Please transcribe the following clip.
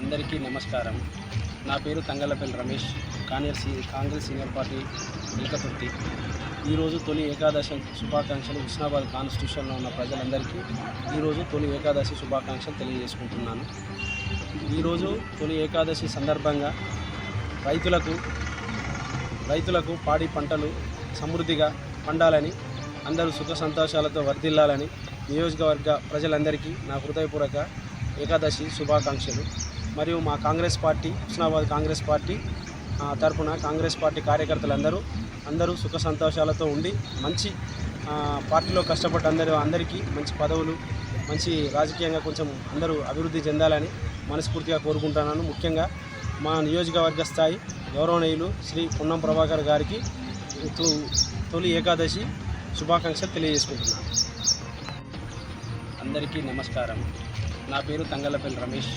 అందరికీ నమస్కారం. నా పేరు తంగలపల్లి రమేష్ కాంగ్రెస్ కాంగ్రెస్ సీనియర్ పార్టీ ఎలకతుర్తి ఈరోజు తొలి ఏకాదశి శుభాకాంక్షలు హుస్నాబాద్ కాన్స్టిట్యూషన్లో ఉన్న ప్రజలందరికీ ఈరోజు తొలి ఏకాదశి శుభాకాంక్షలు తెలియజేసుకుంటున్నాను. ఈరోజు తొలి ఏకాదశి సందర్భంగా రైతులకు రైతులకు పాడి పంటలు సమృద్ధిగా పండాలని అందరూ సుఖ సంతోషాలతో వర్ధిల్లాలని నియోజకవర్గ ప్రజలందరికీ నా హృదయపూర్వక ఏకాదశి శుభాకాంక్షలు. మరియు మా కాంగ్రెస్ పార్టీ హుస్నాబాద్ కాంగ్రెస్ పార్టీ తరఫున తరపున కాంగ్రెస్ పార్టీ కార్యకర్తలందరూ అందరూ సుఖ సంతోషాలతో ఉండి మంచి పార్టీలో కష్టపడ్డ అందరూ అందరికీ మంచి పదవులు మంచి రాజకీయంగా కొంచెం అందరూ అభివృద్ధి చెందాలని మనస్ఫూర్తిగా కోరుకుంటున్నాను. ముఖ్యంగా మా నియోజకవర్గ స్థాయి గౌరవనీయులు శ్రీ పున్నం ప్రభాకర్ గారికి తొలి ఏకాదశి శుభాకాంక్షలు తెలియజేసుకుంటున్నాను. అందరికీ నమస్కారం. నా పేరు తంగళ్ళపల్లి రమేష్.